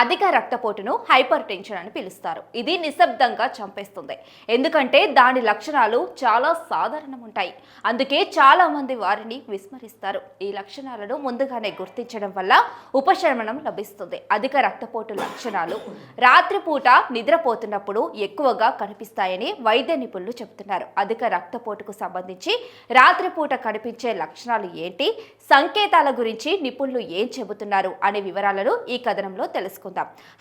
అధిక రక్తపోటును hyper tension అని పిలుస్తారు. ఇది నిశ్శబ్దంగా చంపేస్తుంది. ఎందుకంటే దాని లక్షణాలు చాలా సాధారణం ఉంటాయి అందుకే చాలా మంది వారిని విస్మరిస్తారు. ఈ లక్షణాలను ముందుగానే గుర్తించడం వల్ల ఉపశమనం లభిస్తుంది. అధిక రక్తపోటు లక్షణాలు రాత్రిపూట నిద్రపోతున్నప్పుడు ఎక్కువగా కనిపిస్తాయని వైద్య నిపుణులు చెబుతున్నారు. అధిక రక్తపోటుకు సంబంధించి రాత్రిపూట కనిపించే లక్షణాలు ఏంటి? సంకేతాల గురించి నిపుణులు ఏం చెబుతున్నారు? అనే వివరాలను ఈ కథనంలో తెలుసుకుందాం.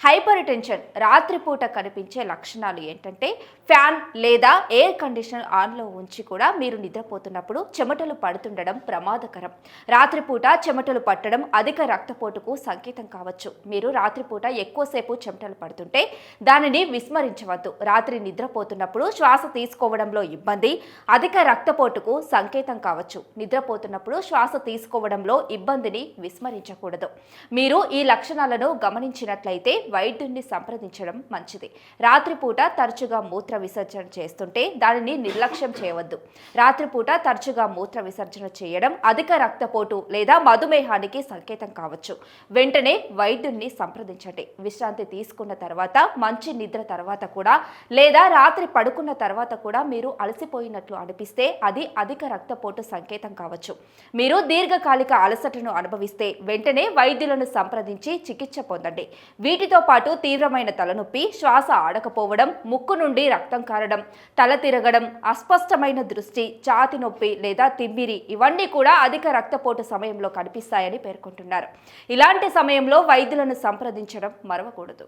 హైపర్ టెన్షన్ రాత్రిపూట కనిపించే లక్షణాలు ఏంటంటే ఫ్యాన్ లేదా ఎయిర్ కండిషనర్ ఆన్లో ఉంచి కూడా మీరు నిద్రపోతున్నప్పుడు చెమటలు పడుతుండడం ప్రమాదకరం. రాత్రిపూట చెమటలు పట్టడం అధిక రక్తపోటుకు సంకేతం కావచ్చు. మీరు రాత్రిపూట ఎక్కువసేపు చెమటలు పడుతుంటే దానిని విస్మరించవద్దు. రాత్రి నిద్రపోతున్నప్పుడు శ్వాస తీసుకోవడంలో ఇబ్బంది అధిక రక్తపోటుకు సంకేతం కావచ్చు. నిద్రపోతున్నప్పుడు శ్వాస తీసుకోవడంలో ఇబ్బందిని విస్మరించకూడదు. మీరు ఈ లక్షణాలను గమనించిన చేసినట్లయితే వైద్యుడిని సంప్రదించడం మంచిది. రాత్రిపూట తరచుగా మూత్ర విసర్జన చేస్తుంటే దానిని నిర్లక్ష్యం చేయవద్దు. రాత్రిపూట తరచుగా మూత్ర విసర్జన చేయడం అధిక రక్తపోటు లేదా మధుమేహానికి సంకేతం కావచ్చు. వెంటనే వైద్యుడిని సంప్రదించండి. విశ్రాంతి తీసుకున్న తర్వాత మంచి నిద్ర తర్వాత కూడా లేదా రాత్రి పడుకున్న తర్వాత కూడా మీరు అలసిపోయినట్లు అనిపిస్తే అది అధిక రక్తపోటు సంకేతం కావచ్చు. మీరు దీర్ఘకాలిక అలసటను అనుభవిస్తే వెంటనే వైద్యులను సంప్రదించి చికిత్స పొందండి. వీటితో పాటు తీవ్రమైన తలనొప్పి శ్వాస ఆడకపోవడం ముక్కు నుండి రక్తం కారడం తల తిరగడం అస్పష్టమైన దృష్టి ఛాతి నొప్పి లేదా తిమ్మిరి ఇవన్నీ కూడా అధిక రక్తపోటు సమయంలో కనిపిస్తాయని పేర్కొంటున్నారు. ఇలాంటి సమయంలో వైద్యులను సంప్రదించడం మరవకూడదు.